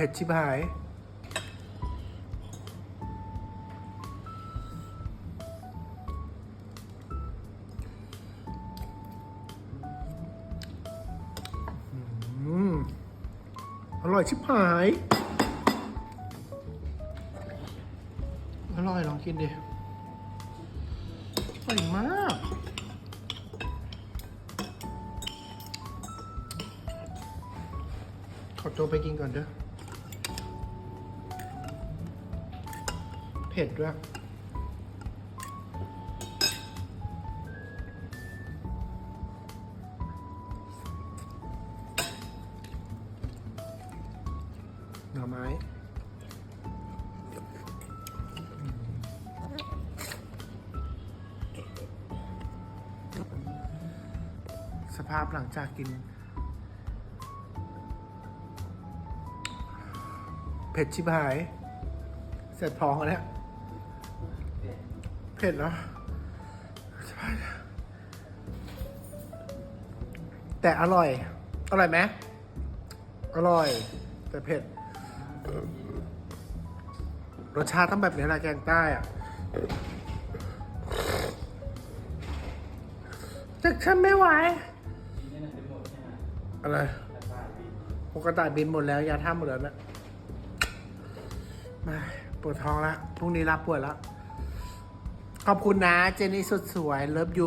เผ็ดชิบหายอืมอร่อยชิบหาย อร่อยลองกินดิ อร่อยมากขอตัวไปกินก่อนเด้อ ผ็ดด้วยหน่อไม้สภาพหลังจากกิน เผ็ดชิบหาย เสร็จท้องแล้ว เผ็ดเนาะแต่อร่อย อร่อยไหมอร่อย แต่เผ็ด รสชาติต้องแบบนี้แหละแกงใต้อะแต่ฉันไม่ไหว อะไรปกติบินหมดแล้ว ยาท่าหมดแล้วนะไม่ปวดท้องละพรุ่งนี้รับปวดแล้ว ขอบคุณนะ เจนี่สุดสวยเลิฟยู